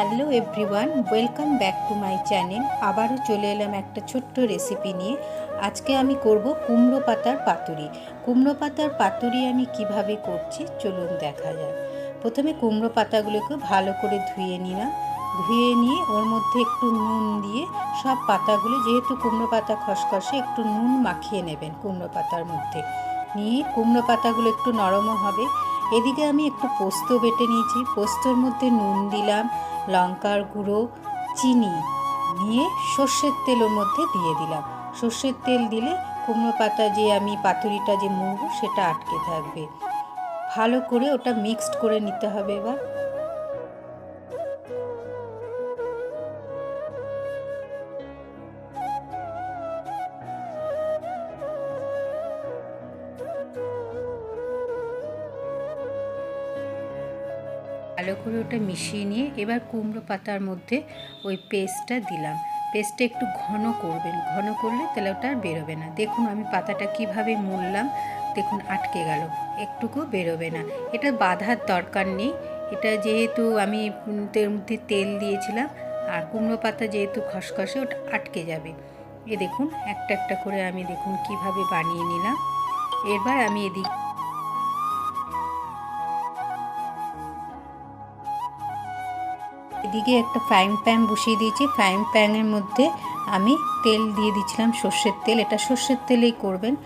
Hello everyone, welcome back to my channel. আবারও চলে এলাম একটা ছোট্ট রেসিপি নিয়ে। আজকে আমি করব কুমড়ো পাতার পাতুরি। কুমড়ো পাতার পাতুরি আমি কীভাবে করছি চলুন দেখা যাক। প্রথমে কুমড়ো পাতাগুলোকে ভালো করে ধুয়ে নিলাম। ধুয়ে নিয়ে ওর মধ্যে একটু নুন দিয়ে সব পাতাগুলো, যেহেতু কুমড়ো পাতা খসখসে, একটু নুন মাখিয়ে নেবেন কুমড়ো পাতার মধ্যে। নিয়ে কুমড়ো পাতাগুলো একটু নরমও হবে। এদিকে আমি একটু পোস্ত বেটে নিয়েছি। পোস্তর মধ্যে নুন দিলাম, লঙ্কার গুঁড়ো, চিনি নিয়ে সর্ষের তেলের মধ্যে দিয়ে দিলাম। সর্ষের তেল দিলে কুমড়ো পাতা যে আমি, পাতুরিটা যে মুড়ব সেটা আটকে থাকবে। ভালো করে ওটা মিক্সড করে নিতে হবে এবার। ভালো করে ওটা মিশিয়ে নিয়ে এবার কুমড়ো পাতার মধ্যে ওই পেস্টটা দিলাম। পেস্টটা একটু ঘন করবেন, ঘন করলে তাহলে ওটা আর বেরোবে না। দেখুন আমি পাতাটা কীভাবে মুড়লাম, দেখুন আটকে গেল একটুকু বেরোবে না। এটা বাঁধার দরকার নেই। এটা যেহেতু আমি এর মধ্যে তেল দিয়েছিলাম, আর কুমড়ো পাতা যেহেতু খসখসে ওটা আটকে যাবে। এ দেখুন, একটা একটা করে আমি দেখুন কীভাবে বানিয়ে নিলাম। এবার আমি এদিক এদিকে একটা ফ্রাইং প্যান বসিয়ে দিয়েছি। ফ্রাইং প্যানের মধ্যে আমি তেল দিয়ে দিচ্ছিলাম সর্ষের তেল। এটা সর্ষের তেলেই করবেন।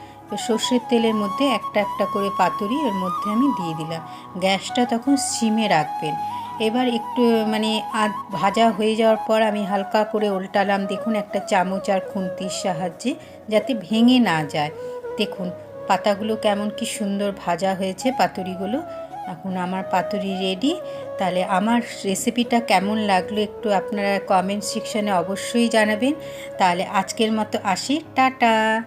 সর্ষের তেলের মধ্যে একটা একটা করে পাতুরি এর মধ্যে আমি দিয়ে দিলাম। গ্যাসটা তখন সিমে রাখবেন। এবার একটু মানে আধ ভাজা হয়ে যাওয়ার পর আমি হালকা করে উল্টালাম। দেখুন, একটা চামচ আর খুন্তির সাহায্যে যাতে ভেঙে না যায়। দেখুন, পাতাগুলো কেমন কি সুন্দর ভাজা হয়েছে, পাতুরিগুলো। এখন আমার পাতুরি রেডি তাহলে আমার রেসিপিটা কেমন লাগল একটু আপনারা কমেন্ট সেকশানে অবশ্যই জানাবেন। তাহলে আজকের মতো আসি, টাটা!